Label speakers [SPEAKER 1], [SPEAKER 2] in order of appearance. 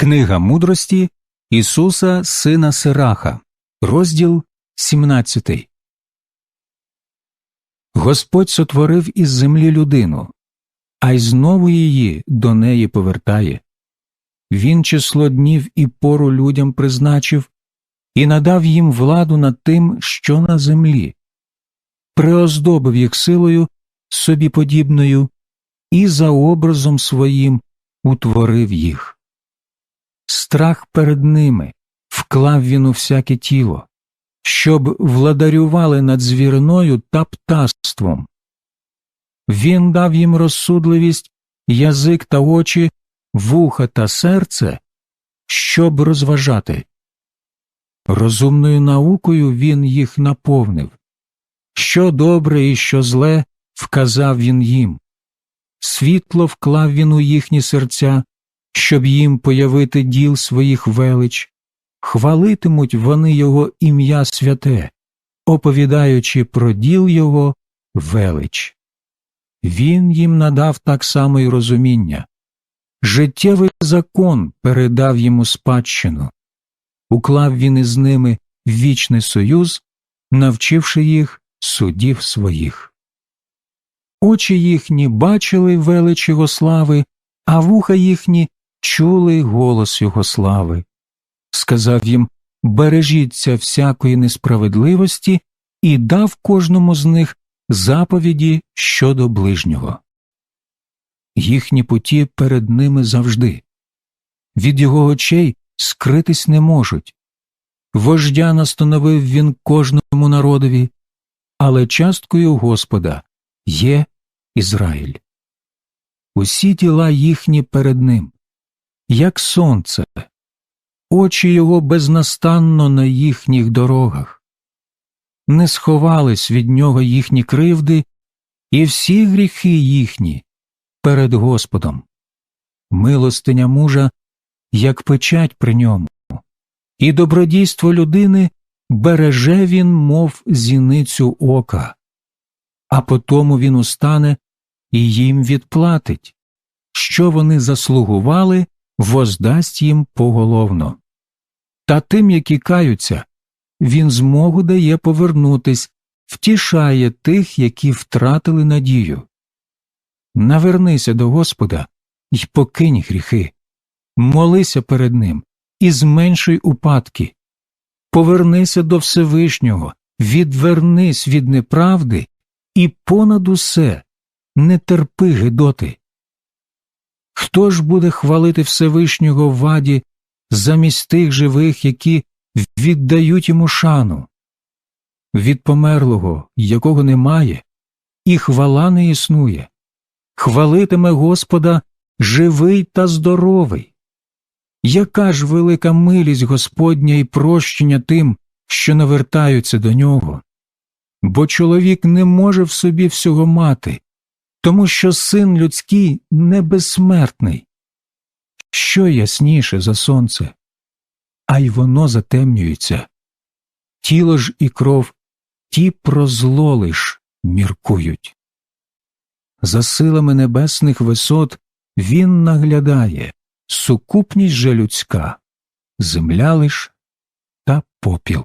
[SPEAKER 1] Книга мудрості Ісуса Сина Сираха, розділ 17. Господь сотворив із землі людину, а й знову її до неї повертає. Він число днів і пору людям призначив і надав їм владу над тим, що на землі, приоздобив їх силою собі подібною і за образом своїм утворив їх. Страх перед ними вклав він у всяке тіло, щоб владарювали над звіриною та птаством. Він дав їм розсудливість, язик та очі, вуха та серце, щоб розважати. Розумною наукою він їх наповнив. Що добре і що зле вказав він їм. Світло вклав він у їхні серця, щоб їм появити діл своїх велич, хвалитимуть вони його ім'я святе, оповідаючи про діл його велич. Він їм надав так само й розуміння. Життєвий закон передав йому спадщину, уклав він із ними вічний союз, навчивши їх судів своїх. Очі їхні бачили велич його слави, а вуха їхні чули голос його слави. Сказав їм бережіться всякої несправедливості і дав кожному з них заповіді щодо ближнього. Їхні путі перед ними завжди. Від його очей скритись не можуть. Вождя настановив він кожному народові, але часткою Господа є Ізраїль. Усі тіла їхні перед ним, як сонце, очі його безнастанно на їхніх дорогах, не сховались від нього їхні кривди і всі гріхи їхні перед Господом, милостиня мужа, як печать при ньому, і добродійство людини береже він, мов зіницю ока, а потому він устане і їм відплатить, що вони заслугували, воздасть їм поголовно. Та тим, які каються, він змогу дає повернутись, втішає тих, які втратили надію. Навернися до Господа й покинь гріхи, молися перед Ним і зменшуй упадки, повернися до Всевишнього, відвернись від неправди і понад усе не терпи Гидоти. Хто ж буде хвалити Всевишнього в ваді замість тих живих, які віддають йому шану? Від померлого, якого немає, і хвала не існує, хвалитиме Господа живий та здоровий. Яка ж велика милість Господня і прощення тим, що навертаються до нього? Бо чоловік не може в собі всього мати, тому що син людський не безсмертний. Що ясніше за сонце, а й воно затемнюється. Тіло ж і кров ті про зло лиш міркують. За силами небесних висот він наглядає, сукупність же людська, земля лиш та попіл.